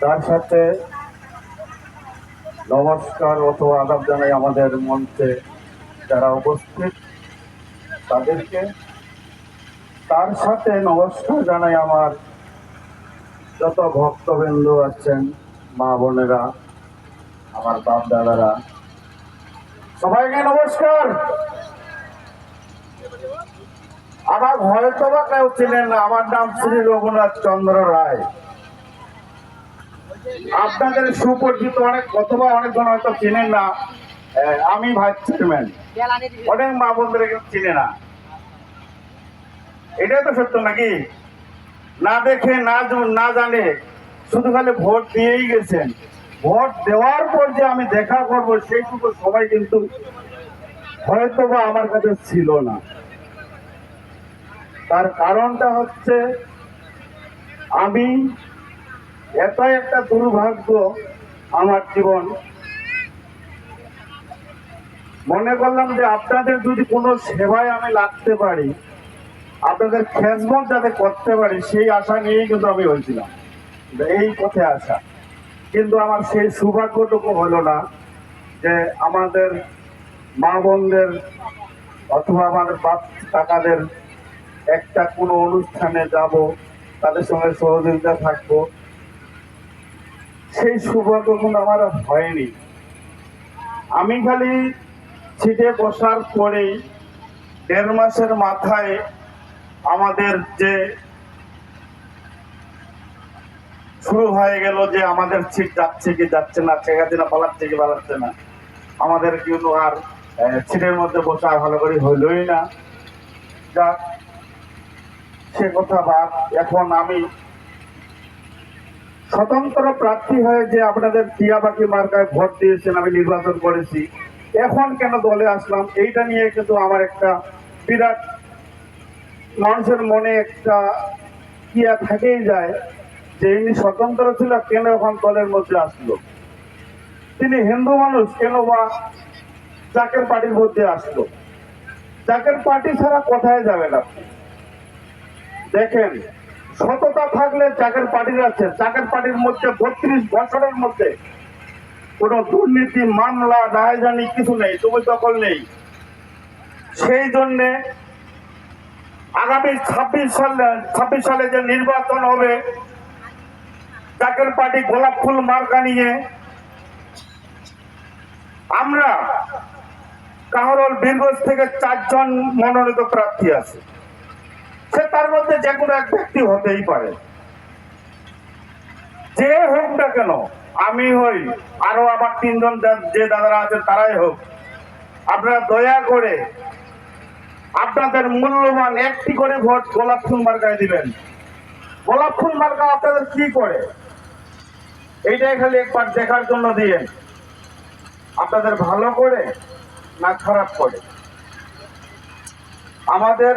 তার সাথে নমস্কার অথবা আদাব জানাই আমাদের মঞ্চে যারা উপস্থিত তাদেরকে। তার সাথে নমস্কার জানাই আমার যত ভক্তবৃন্দ আছেন, মা বোনেরা, আমার বাপ দাদারা। সবাইকে নমস্কার। আমার হয়তো বা কেউ চিনেন না। আমার নাম শ্রী রঘুনাথ চন্দ্র রায়। আপনাদের সুপরিচিত অনেক অথবা অনেকজন হয়তো চিনেন না। আমি ভাইস চেয়ারম্যান। অনেক মা বোনদের কেউ চিনে না। এটাই তো সত্য নাকি? না দেখে, না না জানে। শুধু খালি ভোট দিয়েই গেছেন। ভোট দেওয়ার পর যে আমি দেখা করব, সেইটুকু সবাই কিন্তু হয়তো বা আমার কাছে ছিল না। তার কারণটা হচ্ছে আমি এতই একটা দুর্ভাগ্য আমার জীবন। মনে করলাম যে আপনাদের যদি কোনো সেবায় আমি লাগতে পারি, আপনাদের খেজমত যাতে করতে পারি, সেই আশা নিয়েই কিন্তু আমি হয়েছিলাম। এই পথে আসা। কিন্তু আমার সেই সৌভাগ্যটুকু হলো না যে আমাদের মা বোনদের অথবা আমাদের বাপ কাকাদের একটা কোনো অনুষ্ঠানে যাব, তাদের সঙ্গে সহযোগিতা থাকব। সেই সৌভাগ্য কিন্তু আমার হয়নি। আমি খালি ছিটে বসার পরেই দেড় মাসের মাথায় আমাদের যে শুরু হয়ে গেল যে আমাদের ছিট যাচ্ছে কি যাচ্ছে না শেখ না পালাচ্ছে কি পালাচ্ছে না, আমাদের কিন্তু আর ছিটের মধ্যে বসা ভালো করে হইলই না। যাক সে কথা বাদ, এখন আমি স্বতন্ত্র প্রার্থী হয়ে যে আপনাদের টিয়াবাকি মার্কায় ভোট দিয়েছেন, আমি নির্বাচন করেছি। এখন কেন দলে আসলাম? এইটা নিয়ে কিন্তু আমার একটা বিরাট মানুষের মনে একটা কিয়া থেকেই যায় যে ইনি স্বতন্ত্র ছিল, কেন এখন দলের মধ্যে আসলো? তিনি হিন্দু মানুষ, কেন বা জাকের পার্টির মধ্যে আসলো? জাকের পার্টি ছাড়া কোথায় যাবেন আপনি? দেখেন, সততা থাকলে চাকের পার্টির আছে। চাকের পার্টির মধ্যে বত্রিশ বছরের মধ্যে কোন দুর্নীতি, মামলা রায়জানি কিছু নেই জমি দখল নেই। সেই জন্যে আগামী ছাব্বিশ সালে ছাব্বিশ সালে যে নির্বাচন হবে চাকের পার্টি গোলাপ ফুল মার্কা নিয়ে আমরা কাহরল বীরগঞ্জ থেকে চারজন মনোনীত প্রার্থী আছে। সে তার মধ্যে যে কোনো এক ব্যক্তি হতেই পারে। যে হোক না কেন, আমি হই, আরও আমার তিনজন যে দাদারা আছে তারাই হোক। আপনারা দয়া করে আপনাদের মূল্যবান একটি করে ভোট গোলাপ ফুল মার্কায় দিবেন। গোলাপ ফুল মার্কা আপনাদের কি করে? এইটাই খালি একবার দেখার জন্য দিয়ে। আপনাদের ভালো করে না খারাপ করে? আমাদের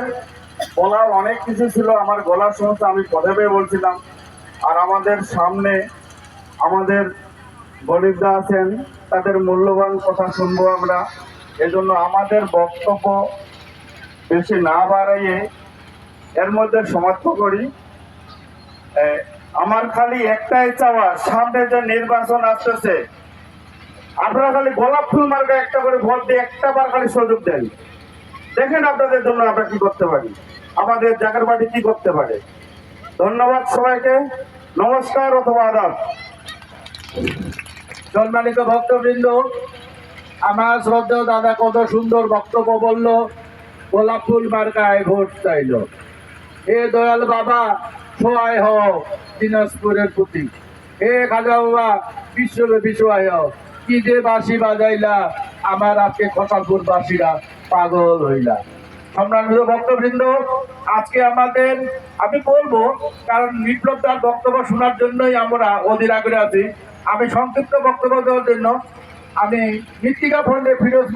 বলার অনেক কিছু ছিল, আমার গলার সমস্যা আমি প্রথমে বলছিলাম। আর আমাদের সামনে আমাদের গরিবরা আছেন, তাদের মূল্যবান কথা শুনব আমরা। এজন্য আমাদের বক্তব্য বেশি না বাড়াইয়ে এর মধ্যে সমাপ্ত করি। আমার খালি একটাই চাওয়া, সামনে যে নির্বাচন আসতেছে, আপনারা খালি গোলাপ ফুল মার্কা একটা করে ভোট দিয়ে একটা বার খালি সুযোগ দেন। দেখেন আপনাদের জন্য আমরা কি করতে পারি। আমাদের জাগার বাড়ি কি করতে পারে। ধন্যবাদ সবাইকে। নমস্কার অথবা আদাব। সম্মানিত ভক্তবৃন্দ, আমার শ্রদ্ধেয় দাদা কত সুন্দর বক্তব্য বলল গোলাপ ফুল মার্কায় ভোট চাইল। হে দয়াল বাবা, সহায় হও দিনাজপুরের প্রতি হে খাজা বাবা, বিশ্বব্যাপী সহায় হও। কি যে বাসি বাজাইলা, আমার আজকে খসালপুর বাসীরা পাগল হইলা। সম্মানিত ভক্তবৃন্দ, আজকে আমাদের, আমি বলব, কারণ বিপ্লব তার বক্তব্য শোনার জন্যই আমরা অধীর আগ্রহে আছি। আমি সংক্ষিপ্ত বক্তব্য দেওয়ার জন্য আমি মৃত্তিকা ফন্ডে ফিরোজ